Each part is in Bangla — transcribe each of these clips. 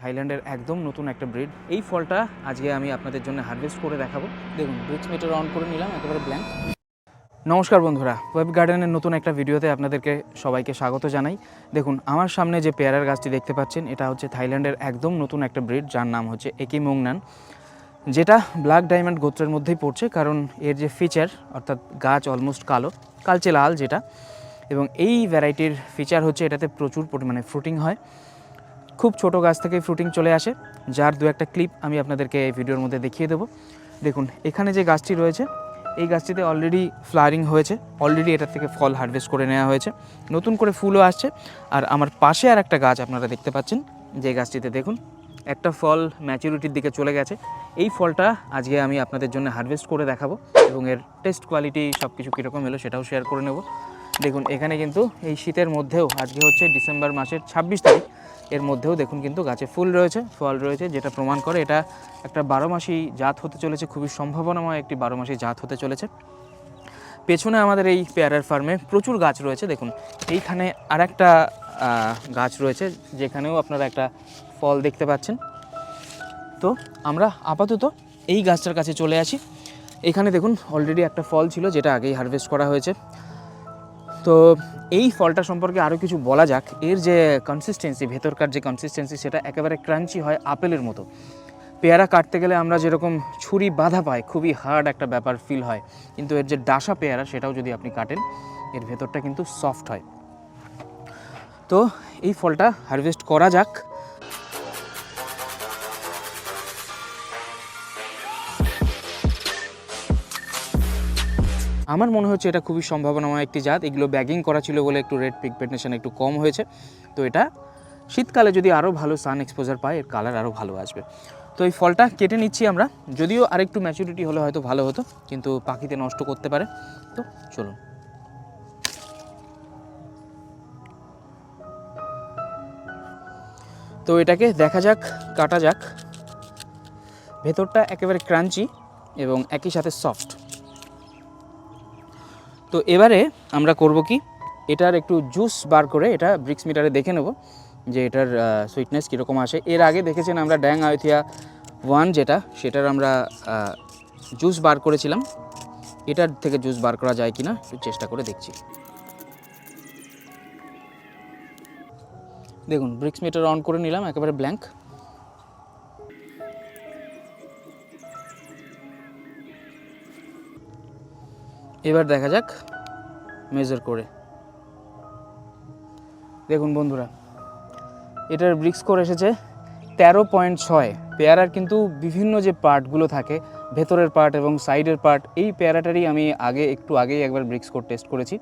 থাইল্যান্ডের একদম নতুন একটা ব্রিড এই ফলটা আজকে আমি আপনাদের জন্য হারভেস্ট করে দেখাবো। দেখুন ব্রিক্স মিটার অন করে নিলাম, একেবারে ব্ল্যাঙ্ক নমস্কার বন্ধুরা ওয়েব গার্ডেনের নতুন একটা ভিডিওতে আপনাদেরকে সবাইকে স্বাগত জানাই। দেখুন, আমার সামনে যে পেয়ারার গাছটি দেখতে পাচ্ছেন, এটা হচ্ছে থাইল্যান্ডের একদম নতুন একটা ব্রিড যার নাম হচ্ছে একি মোংনান যেটা ব্ল্যাক ডায়মন্ড গোত্রের মধ্যেই পড়ছে, কারণ এর যে ফিচার অর্থাৎ গাছ অলমোস্ট কালো, কালচে লাল যেটা, এবং এই ভ্যারাইটির ফিচার হচ্ছে এটাতে প্রচুর পরিমাণে ফ্রুটিং হয়। খুব ছোট গাছ থেকে ফ্রুটিং চলে আসে, যার দু একটা ক্লিপ আমি আপনাদেরকে এই ভিডিওর মধ্যে দেখিয়ে দেবো। দেখুন, এখানে যে গাছটি রয়েছে, এই গাছটিতে অলরেডি ফ্লাওয়ারিং হয়েছে অলরেডি এটার থেকে ফল হারভেস্ট করে নেওয়া হয়েছে। নতুন করে ফুলও আসছে, আর আমার পাশে আর একটা গাছ আপনারা দেখতে পাচ্ছেন, যে গাছটিতে দেখুন, একটা ফল ম্যাচুরিটির দিকে চলে গেছে। এই ফলটা আজকে আমি আপনাদের জন্য হারভেস্ট করে দেখাবো, এবং এর টেস্ট কোয়ালিটি সব কিছু কীরকম এলো সেটাও শেয়ার করে নেব। দেখুন, এখানে কিন্তু এই শীতের মধ্যেও, আজকে হচ্ছে ডিসেম্বর মাসের ছাব্বিশ তারিখ এর মধ্যেও দেখুন কিন্তু গাছে ফুল রয়েছে, ফল রয়েছে, যেটা প্রমাণ করে এটা একটা বারো মাসি জাত হতে চলেছে, খুবই সম্ভাবনাময় একটি বারো মাসি জাত হতে চলেছে। পেছনে আমাদের এই পেয়ারার ফার্মে প্রচুর গাছ রয়েছে, দেখুন। এইখানে আর একটা গাছ রয়েছে, যেখানেও আপনারা একটা ফল দেখতে পাচ্ছেন। তো আমরা আপাতত এই গাছটার কাছে চলে আসি। এখানে দেখুন অলরেডি একটা ফল ছিল, যেটা আগেই হারভেস্ট করা হয়েছে। তো এই ফলটা সম্পর্কে আরও কিছু বলা যাক। এর যে কনসিস্টেন্সি ভেতরকার যে কনসিস্টেন্সি সেটা একেবারে ক্রাঞ্চি হয় আপেলের মতো। পেয়ারা কাটতে গেলে আমরা যেরকম ছুরি বাধা পাই, খুবই হার্ড একটা ব্যাপার ফিল হয়। কিন্তু এর যে ডাসা পেয়ারা, সেটাও যদি আপনি কাটেন, এর ভেতরটা কিন্তু সফট হয়। তো এই ফলটা হারভেস্ট করা যাক। আমার মনে হচ্ছে এটা খুবই সম্ভাবনাময় একটি জাত। এগুলো ব্যাগিং করা ছিল বলে একটু রেড পিগমেন্টেশন একটু কম হয়েছে। তো এটা শীতকালে যদি আরও ভালো সান এক্সপোজার পায়, এর কালার আরও ভালো আসবে। তো এই ফলটা কেটে নিচ্ছি আমরা। যদিও আরেকটু ম্যাচুরিটি হলে হয়তো ভালো হতো, কিন্তু পাখিতে নষ্ট করতে পারে। তো চলুন। তো এটাকে দেখা যাক, কাটা যাক। ভেতরটা একেবারে ক্রাঞ্চি এবং একই সাথে সফট তো এবারে আমরা করব কি? এটার একটু জুস বার করে এটা ব্রিক্স মিটারে দেখে নেব যে এটার সুইটনেস কীরকম আসে। এর আগে দেখেছেন আমরা ড্যাং আয়থিয়া ওয়ান যেটা, সেটার আমরা জুস বার করেছিলাম। এটার থেকে জুস বার করা যায় কি না একটু চেষ্টা করে দেখছি। দেখুন ব্রিক্স মিটার অন করে নিলাম, একেবারে ব্ল্যাঙ্ক এবার দেখা যাক মেজার করে। দেখুন বন্ধুরা, এটার ব্রিক্স স্কোর এসেছে তেরো পয়েন্ট ছয়। পেয়ারার কিন্তু বিভিন্ন যে পার্টগুলো থাকে, ভেতরের পার্ট এবং সাইডের পার্ট, এই পেয়ারাটারই আমি আগে, একটু আগেই একবার ব্রিক্স স্কোর টেস্ট করেছি,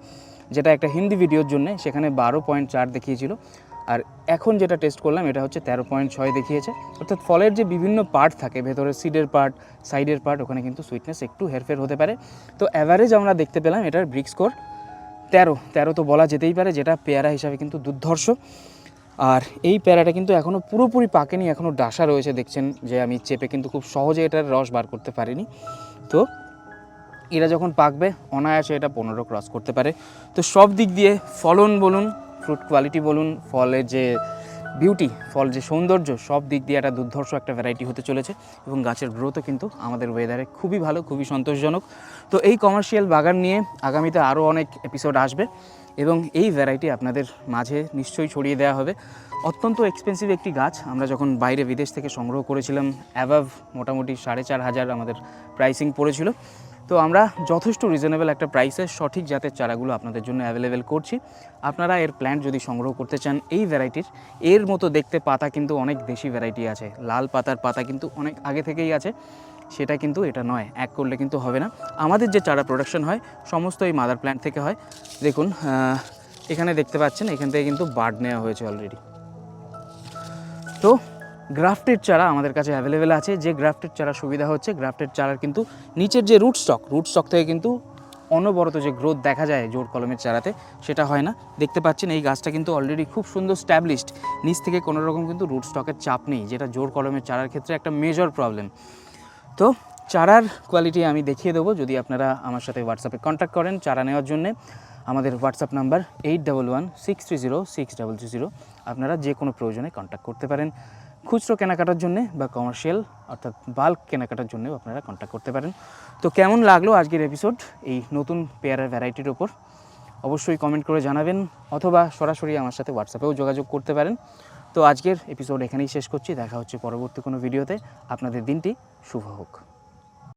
যেটা একটা হিন্দি ভিডিওর জন্য, সেখানে বারো পয়েন্ট চার দেখিয়েছিল। আর এখন যেটা টেস্ট করলাম, এটা হচ্ছে তেরো পয়েন্ট ছয় দেখিয়েছে। অর্থাৎ ফলের যে বিভিন্ন পার্ট থাকে ভেতরের সিডের পার্ট সাইডের পার্ট ওখানে কিন্তু সুইটনেস একটু হেরফের হতে পারে। তো অ্যাভারেজ আমরা দেখতে পেলাম এটার ব্রিক স্কোর তেরো। তেরো তো বলা যেতেই পারে, যেটা পেয়ারা হিসাবে কিন্তু দুর্ধর্ষ। আর এই পেয়ারাটা কিন্তু এখনও পুরোপুরি পাকেনি এখনও ডাসা রয়েছে। দেখছেন যে আমি চেপে কিন্তু খুব সহজে এটার রস বার করতে পারিনি। তো এরা যখন পাকবে, অনায়াসে এটা পনেরো ক্রস করতে পারে। তো সব দিক দিয়ে ফলন বলুন ফ্রুট কোয়ালিটি বলুন, ফলের যে বিউটি ফল যে সৌন্দর্য, সব দিক দিয়ে একটা দুর্ধর্ষ একটা ভ্যারাইটি হতে চলেছে এবং গাছের গ্রোথও কিন্তু আমাদের ওয়েদারে খুবই ভালো, খুবই সন্তোষজনক। তো এই কমার্শিয়াল বাগান নিয়ে আগামীতে আরও অনেক এপিসোড আসবে এবং এই ভ্যারাইটি আপনাদের মাঝে নিশ্চয়ই ছড়িয়ে দেওয়া হবে। অত্যন্ত এক্সপেন্সিভ একটি গাছ, আমরা যখন বাইরে বিদেশ থেকে সংগ্রহ করেছিলাম অ্যাবাভ মোটামুটি সাড়ে চার হাজার আমাদের প্রাইসিং পড়েছিল। তো আমরা যথেষ্ট রিজনেবল একটা প্রাইসে সঠিক জাতের চারাগুলো আপনাদের জন্য অ্যাভেলেবেল করছি। আপনারা এর প্ল্যান্ট যদি সংগ্রহ করতে চান, এই ভ্যারাইটির এর মতো দেখতে পাতা কিন্তু অনেক দেশি ভ্যারাইটি আছে। লাল পাতার পাতা কিন্তু অনেক আগে থেকেই আছে, সেটা কিন্তু এটা নয়, এক করলে কিন্তু হবে না। আমাদের যে চারা প্রোডাকশন হয়, সমস্ত এই মাদার প্ল্যান্ট থেকে হয়। দেখুন এখানে দেখতে পাচ্ছেন, এখান থেকে কিন্তু বার্ড নেওয়া হয়েছে অলরেডি তো গ্রাফটেড চারা আমাদের কাছে অ্যাভেলেবেল আছে। যে গ্রাফটেড চারা সুবিধা হচ্ছে, গ্রাফটেড চারার কিন্তু নিচের যে রুট স্টক রুট স্টক থেকে কিন্তু অনবরত যে গ্রোথ দেখা যায় জোর কলমের চারাতে, সেটা হয় না। দেখতে পাচ্ছেন, এই গাছটা কিন্তু অলরেডি খুব সুন্দর স্ট্যাবলিশড নিচ থেকে কোনো রকম কিন্তু রুট স্টকের চাপ নেই, যেটা জোর কলমের চারার ক্ষেত্রে একটা মেজর প্রবলেম তো চারার কোয়ালিটি আমি দেখিয়ে দেবো, যদি আপনারা আমার সাথে হোয়াটসঅ্যাপে কন্ট্যাক্ট করেন চারা নেওয়ার জন্যে। আমাদের WhatsApp number eight double one six three zero six double three zero আপনারা যে কোনো প্রয়োজনে কন্ট্যাক্ট করতে পারেন। খুচরো কেনাকাটার জন্য বা কমার্শিয়াল অর্থাৎ বাল্ক কেনাকাটার জন্যও আপনারা কন্ট্যাক্ট করতে পারেন। তো কেমন লাগল আজকের এপিসোড এই নতুন পেয়ারার ভ্যারাইটির ওপর অবশ্যই কমেন্ট করে জানাবেন, অথবা সরাসরি আমার সাথে হোয়াটসঅ্যাপেও যোগাযোগ করতে পারেন। তো আজকের এপিসোড এখানেই শেষ করছি, দেখা হচ্ছে পরবর্তী কোনো ভিডিওতে আপনাদের দিনটি শুভ হোক।